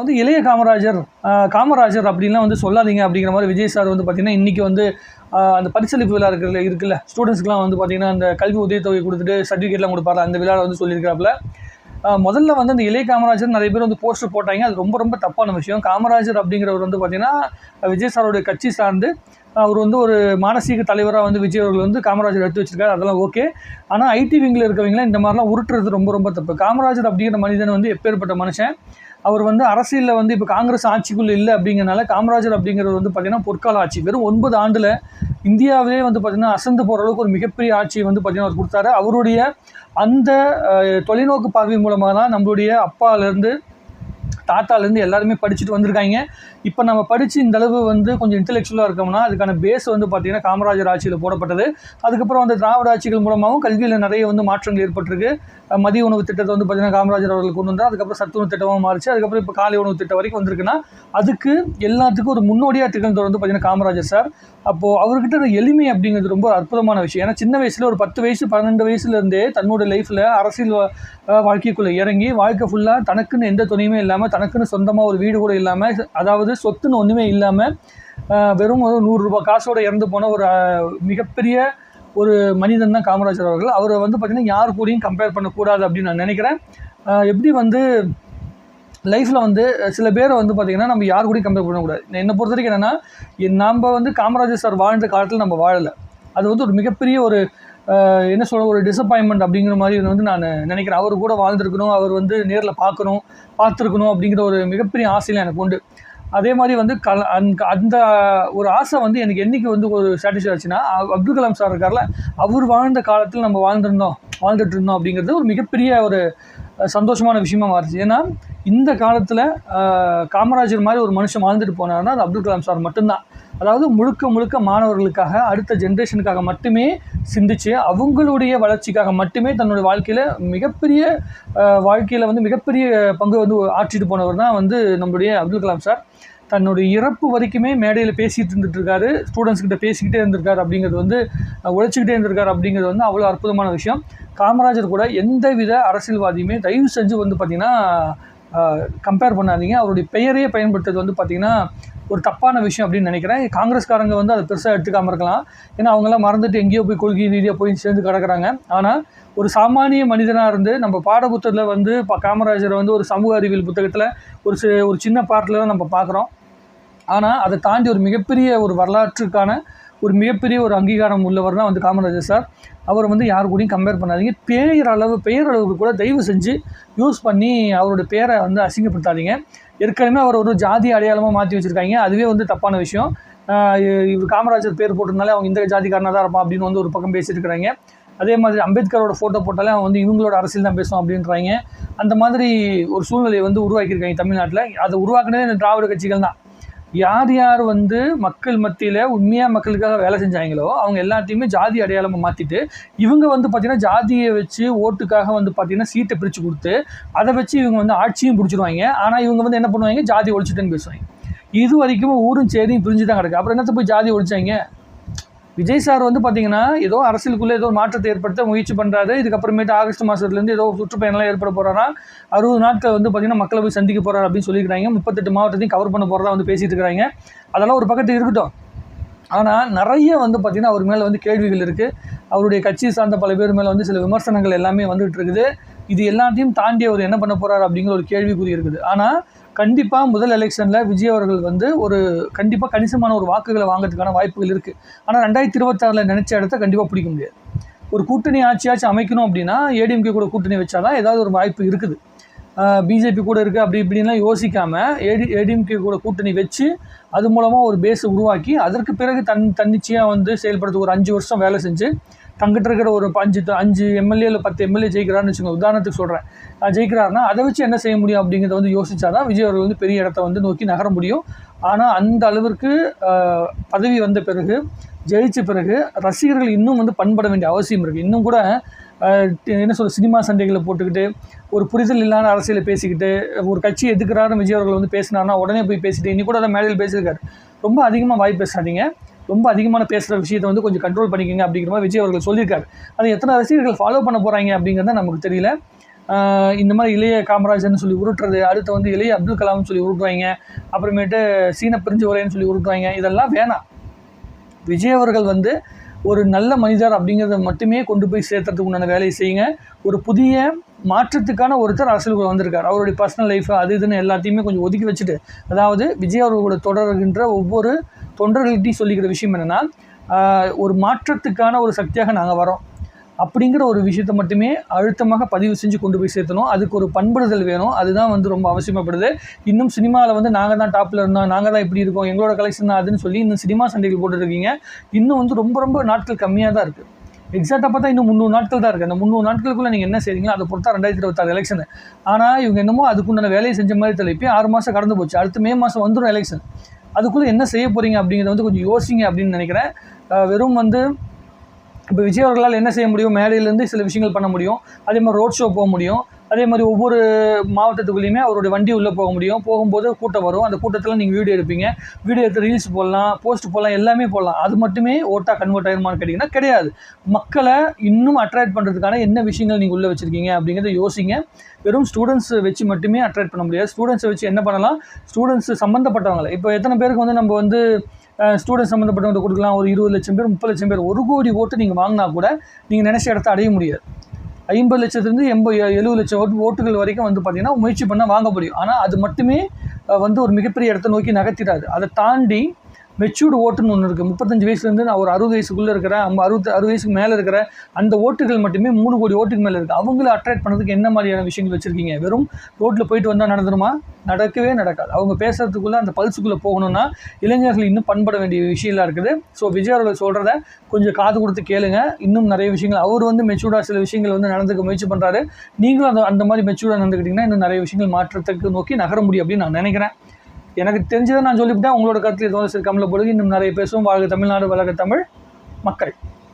வந்து இளைய காமராஜர் காமராஜர் அப்படின்லாம் வந்து சொல்லாதீங்க அப்படிங்கிற மாதிரி விஜய் சார் வந்து பார்த்தீங்கன்னா இன்றைக்கி வந்து அந்த பரிசளிப்பு விழா இருக்கிற இருக்குல்ல ஸ்டூடெண்ட்ஸ்க்குலாம் வந்து பார்த்தீங்கன்னா அந்த கல்வி உதவித்தொகை கொடுத்துட்டு சர்டிஃபிகேட்லாம் கொடுப்பாரு அந்த விழாவில் வந்து சொல்லியிருக்காப்புல முதல்ல வந்து அந்த இளைய காமராஜர் நிறைய பேர் வந்து போஸ்டர் போட்டாங்க. அது ரொம்ப ரொம்ப தப்பான விஷயம். காமராஜர் அப்படிங்கிறவர் வந்து பார்த்திங்கன்னா விஜய் சாரோடைய கட்சி சார்ந்து அவர் வந்து ஒரு மானசீக தலைவராக வந்து விஜய் அவர்கள் வந்து காமராஜர் எடுத்து வச்சிருக்காரு. அதெல்லாம் ஓகே. ஆனால் ஐடி விங்கில் இருக்கவங்களாம் இந்த மாதிரிலாம் உருட்டுறது ரொம்ப ரொம்ப தப்பு. காமராஜர் அப்படிங்கிற மனிதன் வந்து எப்பேற்பட்ட மனுஷன்? அவர் வந்து அரசியலில் வந்து இப்போ காங்கிரஸ் ஆட்சிக்குள்ளே இல்லை அப்படிங்கிறனால காமராஜர் அப்படிங்கிறது வந்து பார்த்திங்கன்னா பொற்கால ஆட்சி. வெறும் ஒன்பது ஆண்டில் இந்தியாவிலே வந்து பார்த்திங்கன்னா அசந்து போகிற அளவுக்கு ஒரு மிகப்பெரிய ஆட்சியை வந்து பார்த்திங்கன்னா அவர் கொடுத்தாரு. அவருடைய அந்த தொலைநோக்கு பார்வை மூலமாக தான் நம்மளுடைய அப்பாலேருந்து தாத்தாலேருந்து எல்லாருமே படிச்சுட்டு வந்திருக்காங்க. இப்போ நம்ம படித்து இந்த அளவு வந்து கொஞ்சம் இன்டெலெக்சுவலாக இருக்கோம்னா அதுக்கான பேஸ் வந்து பார்த்திங்கன்னா காமராஜர் ஆட்சியில் போடப்பட்டது. அதுக்கப்புறம் வந்து திராவிட ஆட்சிகள் மூலமாகவும் கல்வியில் நிறைய வந்து மாற்றங்கள் ஏற்பட்டிருக்கு. மதிய உணவு திட்டத்தை வந்து பார்த்திங்கன்னா காமராஜர் அவர்கள் கொண்டு வந்தார். அதுக்கப்புறம் சத்துணவு திட்டமாக மாறிச்சு. அதுக்கப்புறம் இப்போ காலை உணவு திட்டம் வரைக்கும் வந்திருக்குன்னா அதுக்கு எல்லாத்துக்கும் ஒரு முன்னோடியாக திகழ்ந்தவர் வந்து பார்த்திங்கன்னா காமராஜர் சார். அப்போது அவர்கிட்ட எளிமை அப்படிங்கிறது ரொம்ப அற்புதமான விஷயம். ஏன்னா சின்ன வயசில் ஒரு பத்து வயசு பன்னெண்டு வயசுலேருந்தே தன்னோட லைஃப்பில் அரசியல் வா- வாழ்க்கைக்குள்ளே இறங்கி வாழ்க்கை ஃபுல்லாக தனக்குன்னு எந்த துணையுமே இல்லாமல் தனக்குன்னு சொந்தமாக ஒரு வீடு கூட இல்லாமல் அதாவது சொத்துன்னு ஒன்றுமே இல்லாமல் வெறும் ஒரு நூறுரூபா காசோடு இறந்து போன ஒரு மிகப்பெரிய ஒரு மனிதன் தான் காமராஜர் அவர்கள். அவரை வந்து பார்த்திங்கன்னா யார் கூடயும் கம்பேர் பண்ணக்கூடாது அப்படின்னு நான் நினைக்கிறேன். எப்படி வந்து லைஃப்பில் வந்து சில பேரை வந்து பார்த்திங்கன்னா நம்ம யார் கூடயும் கம்பேர் பண்ணக்கூடாது. என்னை பொறுத்த வரைக்கும் என்னென்னா நம்ம வந்து காமராஜர் சார் வாழ்ந்த காலத்தில் நம்ம வாழலை. அது வந்து ஒரு மிகப்பெரிய ஒரு என்ன சொல்ல ஒரு டிசப்பாயின்மெண்ட் அப்படிங்கிற மாதிரி வந்து நான் நினைக்கிறேன். அவர் கூட வாழ்ந்துருக்கணும் அவர் வந்து நேரில் பார்க்கணும் பார்த்துருக்கணும் அப்படிங்கிற ஒரு மிகப்பெரிய ஆசையில் எனக்கு உண்டு. அதே மாதிரி வந்து கல அந்த அந்த ஒரு ஆசை வந்து எனக்கு என்றைக்கு வந்து ஒரு சாட்டிஸ்ஃபை ஆச்சுன்னா அப்துல் கலாம் சார் இருக்கார்ல அவர் வாழ்ந்த காலத்தில் நம்ம வாழ்ந்துருந்தோம் வாழ்ந்துட்டு இருந்தோம் அப்படிங்கிறது ஒரு மிகப்பெரிய ஒரு சந்தோஷமான விஷயமா மாறுச்சு. ஏன்னா இந்த காலத்தில் காமராஜர் மாதிரி ஒரு மனுஷன் வாழ்ந்துட்டு போனார்னா அது அப்துல் கலாம் சார் மட்டும்தான். அதாவது முழுக்க முழுக்க மாணவர்களுக்காக அடுத்த ஜென்ரேஷனுக்காக மட்டுமே சிந்திச்சு அவங்களுடைய வளர்ச்சிக்காக மட்டுமே தன்னுடைய வாழ்க்கையில் மிகப்பெரிய வாழ்க்கையில் வந்து மிகப்பெரிய பங்கு வந்து ஆற்றிட்டு போனவர் தான் வந்து நம்மளுடைய அப்துல் கலாம் சார். தன்னுடைய இறப்பு வரைக்குமே மேடையில் பேசிகிட்டு இருந்துட்டுருக்காரு ஸ்டூடெண்ட்ஸ்கிட்ட கிட்ட பேசிக்கிட்டே இருந்திருக்காரு அப்படிங்கிறது வந்து உழைச்சிக்கிட்டே இருந்திருக்காரு அப்படிங்கிறது வந்து அவ்வளோ அற்புதமான விஷயம். காமராஜர் கூட எந்த வித அரசியல்வாதியுமே தயவு செஞ்சு வந்து பார்த்திங்கன்னா கம்பேர் பண்ணாதீங்க. அவருடைய பெயரையே பயன்படுத்துறது வந்து பார்த்திங்கன்னா ஒரு தப்பான விஷயம் அப்படின்னு நினைக்கிறேன். காங்கிரஸ்காரங்க வந்து அதை பெருசாக எடுத்துக்காமல் இருக்கலாம். ஏன்னா அவங்கெல்லாம் மறந்துட்டு எங்கேயோ போய் கொள்கை ரீதியாக போய் சேர்ந்து கிடக்குறாங்க. ஆனால் ஒரு சாமானிய மனிதனாக இருந்து நம்ம பாடப்புத்தகத்தில் வந்து இப்போ காமராஜரை வந்து ஒரு சமூக அறிவியல் புத்தகத்தில் ஒரு சி ஒரு சின்ன பாட்டில் தான் நம்ம பார்க்குறோம். ஆனால் அதை தாண்டி ஒரு மிகப்பெரிய ஒரு வரலாற்றுக்கான ஒரு மிகப்பெரிய ஒரு அங்கீகாரம் உள்ளவர் தான் வந்து காமராஜர் சார். அவர் வந்து யார் கூடயும் கம்பேர் பண்ணாதீங்க. பெயர் அளவு பெயர் அளவுக்கு கூட தயவு செஞ்சு யூஸ் பண்ணி அவரோட பேரை வந்து அசிங்கப்படுத்தாதீங்க. ஏற்கனவே அவர் ஒரு ஜாதி அடையாளமாக மாற்றி வச்சுருக்காங்க. அதுவே வந்து தப்பான விஷயம். இ- இவர் காமராஜர் பேர் போட்டிருந்தாலே அவங்க இந்த ஜாதிக்காரனாக தான் இருப்பான் அப்படின்னு வந்து ஒரு பக்கம் பேசியிருக்கிறாங்க. இருக்கிறாங்க அதே மாதிரி அம்பேத்கரோட ஃபோட்டோ போட்டாலே அவன் வந்து இவங்களோட அரசியல் தான் பேசுவான் அப்படின்றாங்க. அந்த மாதிரி ஒரு சூழ்நிலையை வந்து உருவாக்கியிருக்காங்க தமிழ்நாட்டில். அதை உருவாக்குனதே இந்த திராவிட கட்சிகள் தான். யார் யார் வந்து மக்கள் மத்தியில் உண்மையாக மக்களுக்காக வேலை செஞ்சாங்களோ அவங்க எல்லாத்தையுமே ஜாதி அடையாளமாக மாற்றிட்டு இவங்க வந்து பார்த்திங்கன்னா ஜாதியை வச்சு ஓட்டுக்காக வந்து பார்த்திங்கன்னா சீட்டை பிரித்து கொடுத்து அதை வச்சு இவங்க வந்து ஆட்சியும் பிடிச்சிருவாங்க. ஆனால் இவங்க வந்து என்ன பண்ணுவாங்க? ஜாதி ஒழிச்சிட்டுன்னு பேசுவாங்க. இது வரைக்கும் ஊரும் சேரியும் பிரிஞ்சு தான் கிடக்கு. அப்புறம் என்னத்தை போய் ஜாதி ஒழிச்சாங்க? விஜய் சார் வந்து பார்த்தீங்கன்னா ஏதோ அரசியலுக்குள்ளே ஏதோ ஒரு மாற்றத்தை ஏற்படுத்த முயற்சி பண்ணுறாரு இதுக்கப்புறமேட்டு ஆகஸ்ட் மாதத்துலேருந்து ஏதோ சுற்றுப்பயணம்லாம் ஏற்பட போகிறாரா அறுபது நாட்கள் வந்து பார்த்தீங்கன்னா மக்களை போய் சந்திக்க போகிறார் அப்படின்னு சொல்லியிருக்காங்க முப்பத்தெட்டு மாவட்டத்தையும் கவர் பண்ண போகிறதா வந்து பேசிகிட்டு இருக்கிறாங்க. அதெல்லாம் ஒரு பக்கத்து இருக்கட்டும். ஆனால் நிறைய வந்து பார்த்திங்கன்னா அவர் மேலே வந்து கேள்விகள் இருக்குது அவருடைய கட்சி சார்ந்த பல பேர் மேலே வந்து சில விமர்சனங்கள் எல்லாமே வந்துகிட்டு இருக்குது. இது எல்லாத்தையும் தாண்டி அவர் என்ன பண்ண போகிறார் அப்படிங்கிற ஒரு கேள்விக்குறி இருக்குது. ஆனால் கண்டிப்பாக முதல் எலெக்ஷனில் விஜய் அவர்கள் வந்து ஒரு கண்டிப்பாக கணிசமான ஒரு வாக்குகளை வாங்கிறதுக்கான வாய்ப்புகள் இருக்குது ஆனால் ரெண்டாயிரத்தி இருபத்தாறில் நினச்ச இடத்த கண்டிப்பாக பிடிக்க முடியாது. ஒரு கூட்டணி ஆட்சியாச்சும் அமைக்கணும் அப்படின்னா ஏடிஎம்கே கூட கூட்டணி வச்சாதான் ஏதாவது ஒரு வாய்ப்பு இருக்குது. பிஜேபி கூட இருக்குது அப்படி இப்படின்லாம் யோசிக்காமல் ஏடி ஏடிஎம்கே கூட கூட்டணி வச்சு அது மூலமாக ஒரு பேஸை உருவாக்கி அதற்கு பிறகு தன் தன்னிச்சையாக வந்து செயல்படுறதுக்கு ஒரு அஞ்சு வருஷம் வேலை செஞ்சு தங்கிட்ட இருக்கிற ஒரு அஞ்சு அஞ்சு எம்எல்ஏ இல்லை பத்து எம்எல்ஏ ஜெயிக்கிறான்னு வச்சுக்கோங்க. உதாரணத்துக்கு சொல்கிறேன் ஜெயிக்கிறாருன்னா அதை வச்சு என்ன செய்ய முடியும் அப்படிங்கிறத வந்து யோசிச்சாதான் விஜய் அவர்கள் வந்து பெரிய இடத்த வந்து நோக்கி நகர முடியும். ஆனால் அந்த அளவிற்கு பதவி வந்த பிறகு ஜெயித்த பிறகு ரசிகர்கள் இன்னும் வந்து பண்பட வேண்டிய அவசியம் இருக்குது இன்னும் கூட என்ன சொல்ற சினிமா சண்டைகளை போட்டுக்கிட்டு ஒரு புரிதல் இல்லாத அரசியலை பேசிக்கிட்டு ஒரு கட்சி எதுக்குறாருன்னு விஜய் அவர்கள் வந்து பேசினார்னா உடனே போய் பேசிட்டு இன்னி கூட அதை மேடையில் பேசியிருக்காரு. ரொம்ப அதிகமாக வாய் பேசாதீங்க. ரொம்ப அதிகமான பேசுகிற விஷயத்தை வந்து கொஞ்சம் கண்ட்ரோல் பண்ணிக்கோங்க அப்படிங்கிற மாதிரி விஜய் அவர்கள் சொல்லியிருக்காரு. அதை எத்தனை ரசிகர்கள் ஃபாலோ பண்ண போகிறாங்க அப்படிங்கிறத நமக்கு தெரியல. இந்த மாதிரி இளைய காமராஜர்னு சொல்லி உருட்டுறது அடுத்து வந்து இளைய அப்துல் கலாம்னு சொல்லி உருட்டுவாங்க அப்புறமேட்டு சீன பிரிஞ்சு வரேன்னு சொல்லி உருட்டுவாங்க இதெல்லாம் வேணாம். விஜய் அவர்கள் வந்து ஒரு நல்ல மனிதர் அப்படிங்கிறத மட்டுமே கொண்டு போய் சேர்த்துறதுக்கு உண்டான வேலையை செய்யுங்க. ஒரு புதிய மாற்றத்துக்கான ஒருத்தர் அரசியலுக்குள்ள வந்திருக்கார். அவருடைய பர்சனல் லைஃப் அது இதுன்னு எல்லாத்தையுமே கொஞ்சம் ஒதுக்கி வச்சுட்டு அதாவது விஜய் அவர்களோட தொடர்கின்ற ஒவ்வொரு தொண்டர்கள்ட்டையும் சொல்லிக்கிற விஷயம் என்னென்னா ஒரு மாற்றத்துக்கான ஒரு சக்தியாக நாங்கள் வரோம் அப்படிங்கிற ஒரு விஷயத்த மட்டுமே அழுத்தமாக பதிவு செஞ்சு கொண்டு போய் சேர்த்தணும். அதுக்கு ஒரு பண்படுதல் வேணும். அதுதான் வந்து ரொம்ப அவசியமாகப்படுது இன்னும் சினிமாவில் வந்து நாங்கள் தான் டாப்பில் இருந்தோம். நாங்கள் தான் இப்படி இருக்கோம். எங்களோட கலெக்ஷன் தான் அதுன்னு சொல்லி இன்னும் சினிமா சண்டைகள் போட்டுருக்கீங்க இன்னும் வந்து ரொம்ப ரொம்ப நாட்கள் கம்மியாக தான் இருக்குது எக்ஸாக்டாக பார்த்தா இன்னும் முந்நூறு நாட்கள் தான் இருக்குது அந்த முந்நூறு நாட்களுக்குள்ளே நீங்கள் என்ன செய்றீங்களோ அதை பொறுத்தா ரெண்டாயிரத்தி இருபத்தாறு எலெக்ஷன் ஆனால் இவங்க என்னமோ அதுக்குண்டான வேலையை செஞ்ச மாதிரி தெரியல இப்போ ஆறு மாதம் கடந்து போச்சு. அடுத்த மே மாதம் வந்துடும் எலெக்ஷன் அதுக்குள்ளே என்ன செய்ய போகிறீங்க அப்படிங்கிறத வந்து கொஞ்சம் யோசிங்க அப்படின்னு நினைக்கிறேன். வெறும் வந்து இப்போ விஜய் அவர்களால் என்ன செய்ய முடியும்? மேடையிலேருந்து சில விஷயங்கள் பண்ண முடியும். அதே மாதிரி ரோட் ஷோ போக முடியும். அதே மாதிரி ஒவ்வொரு மாவட்டத்துக்குள்ளேயுமே அவருடைய வண்டி உள்ளே போக முடியும். போகும்போது கூட்டம் வரும். அந்த கூட்டத்தில் நீங்கள் வீடியோ எடுப்பீங்க. வீடியோ எடுத்து ரீல்ஸ் போடலாம் போஸ்ட் போடலாம் எல்லாமே போடலாம். அது மட்டுமே ஓட்டாக கன்வெர்ட் ஆயிருமான்னு கேட்டிங்கன்னா கிடையாது. மக்களை இன்னும் அட்ராக்ட் பண்ணுறதுக்கான என்ன விஷயங்கள் நீங்கள் உள்ளே வச்சுருக்கீங்க அப்படிங்கிறத யோசிங்க. வெறும் ஸ்டூடெண்ட்ஸ் வச்சு மட்டுமே அட்ராக்ட் பண்ண முடியாது. ஸ்டூடெண்ட்ஸை வச்சு என்ன பண்ணலாம்? ஸ்டூடெண்ட்ஸ் சம்மந்தப்பட்டவங்களை இப்போ எத்தனை பேருக்கு வந்து நம்ம வந்து ஸ்டூடெண்ட் சம்மந்தப்பட்டவங்க கொடுக்கலாம். ஒரு இருபது லட்சம் பேர் முப்பது லட்சம் பேர் ஒரு கோடி ஓட்டு நீங்கள் வாங்கினா கூட நீங்கள் நினச்ச இடத்த அடைய முடியாது. ஐம்பது லட்சத்துலேருந்து எண்பது எழுபது லட்சம் ஓட்டு ஓட்டுகள் வரைக்கும் வந்து பார்த்திங்கன்னா முயற்சி பண்ணால் வாங்க முடியும். ஆனால் அது மட்டுமே வந்து ஒரு மிகப்பெரிய இடத்த நோக்கி நகர்த்திடாது. அதை தாண்டி மெச்சூர்டு ஓட்டுன்னு ஒன்று இருக்குது முப்பத்தஞ்சு வயசுலேருந்து நான் ஒரு அறுபது வயசுக்குள்ளே இருக்கிறேன். ஐம்ப அறுபது அறுபது வயசுக்கு மேலே இருக்கிற அந்த ஓட்டுகள் மட்டுமே மூணு கோடி ஓட்டுக்கு மேலே இருக்குது அவங்கள அட்ராக்ட் பண்ணுறதுக்கு என்ன மாதிரியான விஷயங்கள் வச்சுருக்கீங்க? வெறும் ரோட்டில் போயிட்டு வந்தால் நடந்துருமா? நடக்கவே நடக்காது. அவங்க பேசுறதுக்குள்ளே அந்த பல்ஸுக்குள்ளே போகணும்னா இளைஞர்கள் இன்னும் பண்பட வேண்டிய விஷயம்லாம் இருக்குது. ஸோ விஜய் அவர்கள் சொல்கிறத கொஞ்சம் காது கொடுத்து கேளுங்க. இன்னும் நிறைய விஷயங்கள் அவர் வந்து மெச்சூர்டாக சில விஷயங்கள் வந்து நடந்துக்க முயற்சி பண்ணுறாரு நீங்களும் அந்த அந்த மாதிரி மெச்சூர்டாக நடந்துக்கிட்டிங்கன்னா இன்னும் நிறைய விஷயங்கள் மாற்றத்துக்கு நோக்கி நகர முடியும் அப்படின்னு நான் நினைக்கிறேன். எனக்கு தெரிஞ்சதை நான் சொல்லிவிட்டேன். உங்களோட கருத்தில் எதுவும் சிறு கமல பொழுது. இன்னும் நிறைய பேசுவோம். வாழ்க தமிழ்நாடு வளர்க தமிழ் மக்கள்.